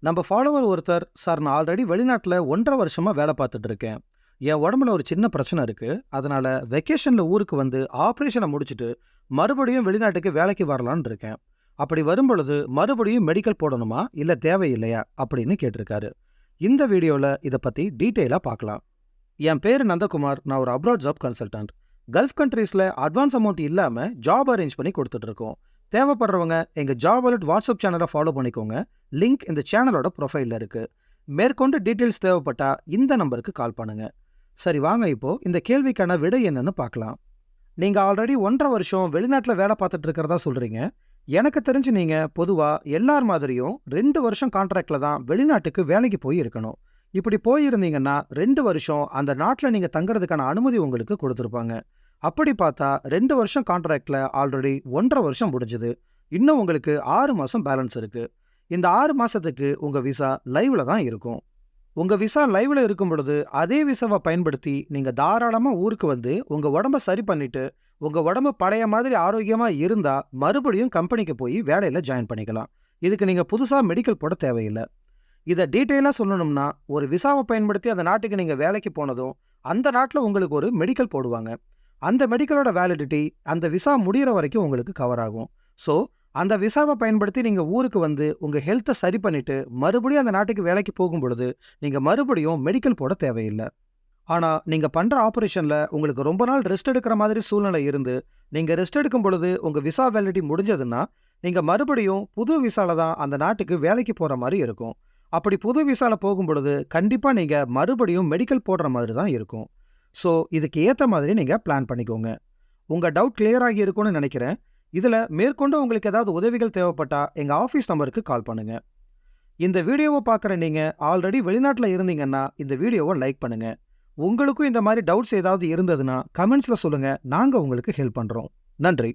நம்ம ஃபாலோவர் ஒருத்தர் சார் நான் ஆல்ரெடி வெளிநாட்டில் ஒன்றரை வருஷமாக வேலை பார்த்துட்டு இருக்கேன். என் உடம்புல ஒரு சின்ன பிரச்சனை இருக்கு. அதனால வெக்கேஷன்ல ஊருக்கு வந்து ஆப்ரேஷனை முடிச்சுட்டு மறுபடியும் வெளிநாட்டுக்கு வேலைக்கு வரலான்னு இருக்கேன். அப்படி வரும்பொழுது மறுபடியும் மெடிக்கல் போடணுமா? இல்ல தேவையில்லையா? அப்படின்னு கேட்டிருக்காரு. இந்த வீடியோல இதை பத்தி டீட்டெயிலாக பார்க்கலாம். என் பேர் நந்தகுமார். நான் ஒரு அப்ராட் ஜாப் கன்சல்டன்ட் கல்ஃப் கண்ட்ரீஸ்ல அட்வான்ஸ் அமௌண்ட் இல்லாம ஜாப் அரேஞ்ச் பண்ணி கொடுத்துட்டு இருக்கோம். தேவைப்படுறவங்க எங்க ஜாப் அலர்ட் வாட்ஸ்அப் சேனலை ஃபாலோ பண்ணிக்கோங்க. லிங்க் இந்த சேனலோட ப்ரொஃபைலில் இருக்கு. மேற்கொண்டு டீட்டெயில்ஸ் தேவைப்பட்டா இந்த நம்பருக்கு கால் பண்ணுங்க. சரி வாங்க இப்போ இந்த கேள்விக்கான விடை என்னன்னு பார்க்கலாம். நீங்க ஆல்ரெடி ஒன்றரை வருஷம் வெளிநாட்டில் வேலை பார்த்துட்டு இருக்கிறதா சொல்றீங்க. எனக்கு தெரிஞ்சு நீங்க பொதுவா எல்லார் மாதிரியும் ரெண்டு வருஷம் கான்ட்ராக்டில் தான் வெளிநாட்டுக்கு வேலைக்கு போய் இருக்கணும். இப்படி போயிருந்தீங்கன்னா ரெண்டு வருஷம் அந்த நாட்டில் நீங்க தங்குறதுக்கான அனுமதி உங்களுக்கு கொடுத்துருப்பாங்க. அப்படி பார்த்தா ரெண்டு வருஷம் கான்ட்ராக்டில் ஆல்ரெடி ஒன்றரை வருஷம் முடிஞ்சுது. இன்னும் உங்களுக்கு ஆறு மாசம் பேலன்ஸ் இருக்கு. இந்த ஆறு மாசத்துக்கு உங்க விசா லைவ்ல தான் இருக்கும். உங்க விசா லைவ்ல இருக்கும் பொழுது அதே விசாவை பயன்படுத்தி நீங்க தாராளமா ஊருக்கு வந்து உங்க உடம்ப சரி பண்ணிட்டு உங்க உடம்பு பழைய மாதிரி ஆரோக்கியமா இருந்தா மறுபடியும் கம்பெனிக்கு போய் வேலையில ஜாயின் பண்ணிக்கலாம். இதுக்கு நீங்க புதுசா மெடிக்கல் போட தேவையில்லை. இதை டீட்டெயிலாக சொல்லணும்னா ஒரு விசாவை பயன்படுத்தி அந்த நாட்டுக்கு நீங்க வேலைக்கு போனதும் அந்த நாட்டில் உங்களுக்கு ஒரு மெடிக்கல் போடுவாங்க. அந்த மெடிக்கலோட வேலிடிட்டி அந்த விசா முடிகிற வரைக்கும் உங்களுக்கு கவர் ஆகும். ஸோ அந்த விசாவை பயன்படுத்தி நீங்க ஊருக்கு வந்து உங்க ஹெல்த்தை சரி பண்ணிட்டு மறுபடியும் அந்த நாட்டுக்கு வேலைக்கு போகும் பொழுது நீங்க மறுபடியும் மெடிக்கல் போட தேவையில்லை. ஆனா நீங்க பண்ற ஆபரேஷன்ல உங்களுக்கு ரொம்ப நாள் ரெஸ்ட் எடுக்கிற மாதிரி சூழ்நிலை இருந்து நீங்க ரெஸ்ட் எடுக்கும் பொழுது உங்க விசா வேலிடிட்டி முடிஞ்சதுன்னா நீங்க மறுபடியும் புது விசால தான் அந்த நாட்டுக்கு வேலைக்கு போற மாதிரி இருக்கும். அப்படி புது விசால போகும் பொழுது கண்டிப்பா நீங்க மறுபடியும் மெடிக்கல் போடுற மாதிரி தான் இருக்கும். ஸோ இதுக்கு ஏற்ற மாதிரி நீங்க பிளான் பண்ணிக்கோங்க. உங்க டவுட் கிளியர் ஆகி இருக்கும்னு நினைக்கிறேன். இதுல மேற்கொண்டு உங்களுக்கு ஏதாவது உதவிகள் தேவைப்பட்டா எங்க ஆஃபீஸ் நம்பருக்கு கால் பண்ணுங்க. இந்த வீடியோவை பார்க்குற நீங்க ஆல்ரெடி வெளிநாட்டில் இருந்தீங்கன்னா இந்த வீடியோவை லைக் பண்ணுங்க. உங்களுக்கும் இந்த மாதிரி டவுட்ஸ் ஏதாவது இருந்ததுன்னா கமெண்ட்ஸ்ல சொல்லுங்க. நாங்க உங்களுக்கு ஹெல்ப் பண்றோம். நன்றி.